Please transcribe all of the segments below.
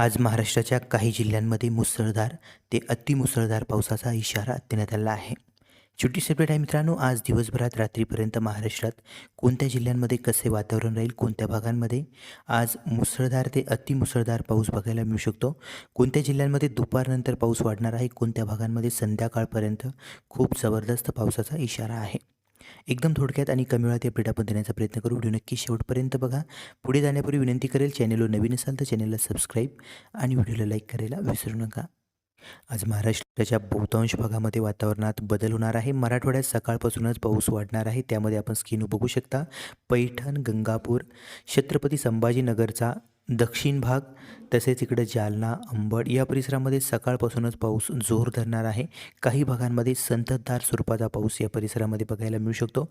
आज महाराष्ट्राच्या काही जिल्ह्यांमध्ये मुसळधार ते अतिमुसळधार पावसाचा इशारा देण्यात आला आहे. छोटी सेपरेट आहे मित्रांनो. आज दिवसभरात रात्रीपर्यंत महाराष्ट्रात कोणत्या जिल्ह्यांमध्ये कसे वातावरण राहील कोणत्या भागांमध्ये? आज मुसळधार ते अतिमुसळधार पाऊस बघायला मिळू शकतो. कोणत्या जिल्ह्यांमध्ये दुपारनंतर पाऊस वाढणार आहे कोणत्या भागांमध्ये संध्याकाळपर्यंत खूप जबरदस्त पावसाचा इशारा आहे? एकदम थोडक्यात आणि कमी वेळात या अपडेट आपण देण्याचा प्रयत्न करू. व्हिडिओ नक्की शेवटपर्यंत बघा. पुढे जाण्यापूर्वी विनंती करेल चॅनेलवर नवीन असाल तर चॅनेलला सबस्क्राईब आणि व्हिडिओला लाईक करायला विसरू नका. आज महाराष्ट्राच्या बहुतांश भागामध्ये वातावरणात बदल होणार आहे. मराठवाड्यात सकाळपासूनच पाऊस वाढणार आहे. त्यामध्ये आपण स्किन बघू शकता. पैठण गंगापूर छत्रपती संभाजीनगरचा दक्षिण भाग तसेच इकडं जालना अंबड या परिसरामध्ये सकाळपासूनच पाऊस जोर धरणार आहे. काही भागांमध्ये संततधार स्वरूपाचा पाऊस या परिसरामध्ये बघायला मिळू शकतो.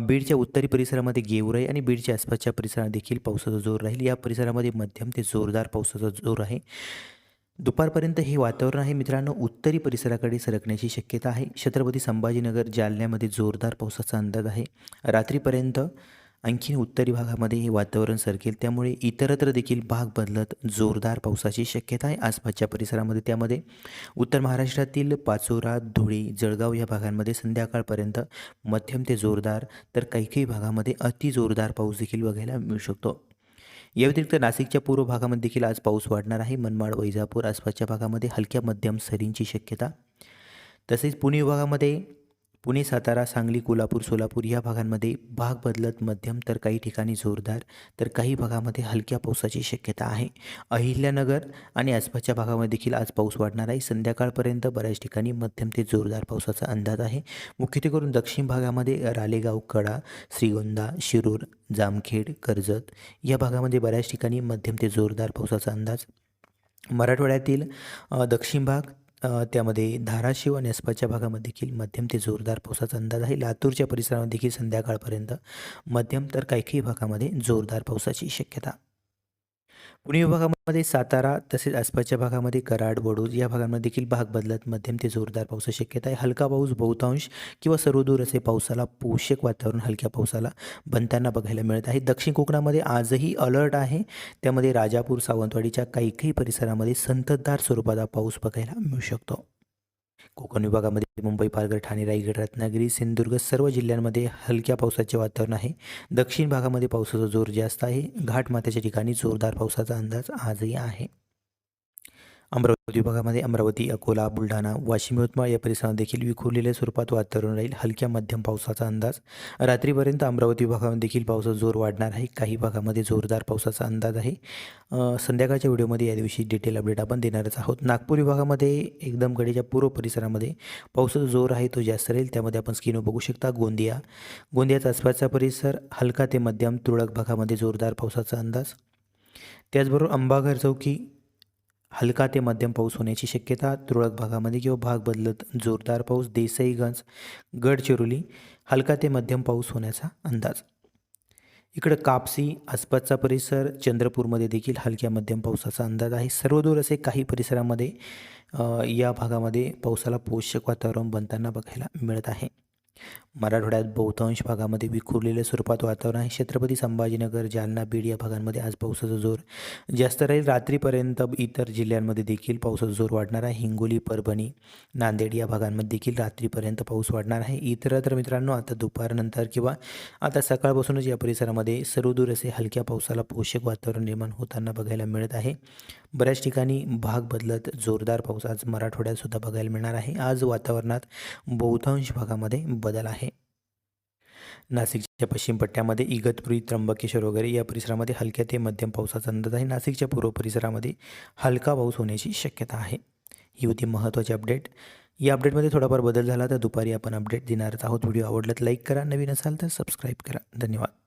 बीडच्या उत्तरी परिसरामध्ये गेवराई आणि बीडच्या आसपासच्या परिसरात देखील पावसाचा जोर राहील. या परिसरामध्ये मध्यम ते जोरदार पावसाचा जोर आहे. दुपारपर्यंत हे वातावरण आहे. मित्रांनो उत्तरी परिसराकडे सरकण्याची शक्यता आहे. छत्रपती संभाजीनगर जालन्यामध्ये जोरदार पावसाचा अंदाज आहे. रात्रीपर्यंत आणखीन उत्तरी भागामध्ये हे वातावरण सरकेल. त्यामुळे इतरत्र देखील भाग बदलत जोरदार पावसाची शक्यता आहे. आसपासच्या परिसरामध्ये त्यामध्ये उत्तर महाराष्ट्रातील पाचोरा धुळे जळगाव या भागांमध्ये संध्याकाळपर्यंत मध्यम ते जोरदार तर काही काही भागामध्ये अति जोरदार पाऊस देखील बघायला मिळू शकतो. या व्यतिरिक्त नाशिकच्या पूर्व भागामध्ये देखील आज पाऊस वाढणार आहे. मनमाड वैजापूर आसपासच्या भागामध्ये हलक्या मध्यम सरींची शक्यता. तसेच पुणे विभागामध्ये पुणे सातारा सांगली कोल्हापूर सोलापूर या भागांमध्ये भाग बदलत मध्यम तर काही ठिकाणी जोरदार तर काही भागामध्ये हलक्या पावसाची शक्यता आहे. अहिल्यानगर आणि आसपासच्या भागामध्ये देखील आज पाऊस वाढणार आहे. संध्याकाळपर्यंत बऱ्याच ठिकाणी मध्यम ते जोरदार पावसाचा अंदाज आहे. मुख्यत्वे करून दक्षिण भागामध्ये रालेगाव कडा श्रीगोंदा शिरूर जामखेड कर्जत या भागामध्ये बऱ्याच ठिकाणी मध्यम ते जोरदार पावसाचा अंदाज. मराठवाड्यातील दक्षिण भाग त्यामध्ये धाराशिव आणि आसपासच्या भागामध्ये देखील मध्यम ते जोरदार पावसाचा अंदाज आहे. लातूरच्या परिसरामध्ये देखील संध्याकाळपर्यंत मध्यम तर काही काही भागामध्ये जोरदार पावसाची शक्यता पुणे विभागामध्ये सातारा तसेच आसपासच्या भागामध्ये कराड वडूज या भागांमध्ये देखील भाग बदलत मध्यम ते जोरदार पावसाची शक्यता आहे. हलका पाऊस बहुतांश किंवा सर्वदूर असे पावसाला पोषक वातावरण हलक्या पावसाला बनताना बघायला मिळत आहे. दक्षिण कोकणामध्ये आजही अलर्ट आहे. त्यामध्ये राजापूर सावंतवाडीच्या काही काही परिसरामध्ये संततधार स्वरूपाचा पाऊस बघायला मिळू शकतो. कोकण विभागामध्ये मुंबई पालघर ठाणे रायगड रत्नागिरी सिंधुदुर्ग सर्व जिल्ह्यांमध्ये हलक्या पावसाचे वातावरण आहे. दक्षिण भागामध्ये पावसाचा जोर जास्त आहे. घाटमाथ्याच्या ठिकाणी जोरदार पावसाचा अंदाज आजही आहे. अमरावती विभागामध्ये अमरावती अकोला बुलढाणा वाशिम यवतमाळ या परिसरात देखील विखुरलेल्या स्वरूपात वातावरण राहील. हलक्या मध्यम पावसाचा अंदाज. रात्रीपर्यंत अमरावती विभागामध्ये देखील पावसाचा जोर वाढणार आहे. काही भागामध्ये जोरदार पावसाचा अंदाज आहे. संध्याकाळच्या व्हिडिओमध्ये या दिवशी डिटेल अपडेट आपण देणारच आहोत. नागपूर विभागामध्ये एकदम गडीच्या पूर्व परिसरामध्ये पावसाचा जोर आहे तो जास्त राहील. त्यामध्ये आपण स्क्रीनवर बघू शकता गोंदिया. गोंदियाचा आसपासचा परिसर हलका ते मध्यम तुरळक भागामध्ये जोरदार पावसाचा अंदाज. त्याचबरोबर अंबाघर चौकी हलका ते मध्यम पाऊस होण्याची शक्यता तुरळक भागामध्ये किंवा भाग बदलत जोरदार पाऊस देसाईगंज गडचिरोली हलका ते मध्यम पाऊस होण्याचा अंदाज. इकडं कापसी आसपासचा परिसर चंद्रपूरमध्ये देखील हलक्या मध्यम पावसाचा अंदाज आहे. सर्वदूर असे काही परिसरामध्ये या भागामध्ये पावसाला पोषक वातावरण बनताना बघायला मिळत आहे. मराठवाड्यात बहुतांश भागामध्ये विखुरलेल्या स्वरूपात वातावरण आहे. छत्रपती संभाजीनगर जालना बीड या भागांमध्ये आज पावसाचा जोर. जास्त राहील रात्रीपर्यंत इतर जिल्ह्यांमध्ये देखील पावसाचा जोर वाढणार आहे. हिंगोली परभणी नांदेड या भागांमध्ये देखील रात्रीपर्यंत पाऊस वाढणार आहे. इतरत्र मित्रांनो आता दुपारनंतर किंवा आता सकाळपासूनच या परिसरामध्ये सर्वदूर असे हलक्या पावसाला पोषक वातावरण निर्माण होताना बघायला मिळत आहे. बऱ्याच ठिकाणी भाग बदलत जोरदार पाऊस आज मराठवाड्यातसुद्धा बघायला मिळणार आहे. आज वातावरणात बहुतांश भागामध्ये बदल आहे. नाशिकच्या पश्चिम पट्ट्यामध्ये इगतपुरी त्र्यंबकेश्वर वगैरे या परिसरामध्ये हलक्या ते मध्यम पावसाचा अंदाज आहे. नाशिकच्या पूर्व परिसरामध्ये हलका पाऊस होण्याची शक्यता आहे. ही होती महत्त्वाची अपडेट. या अपडेटमध्ये थोडाफार बदल झाला तर दुपारी आपण अपडेट देणारच आहोत. व्हिडिओ आवडला तर लाईक करा. नवीन असाल तर सबस्क्राईब करा. धन्यवाद.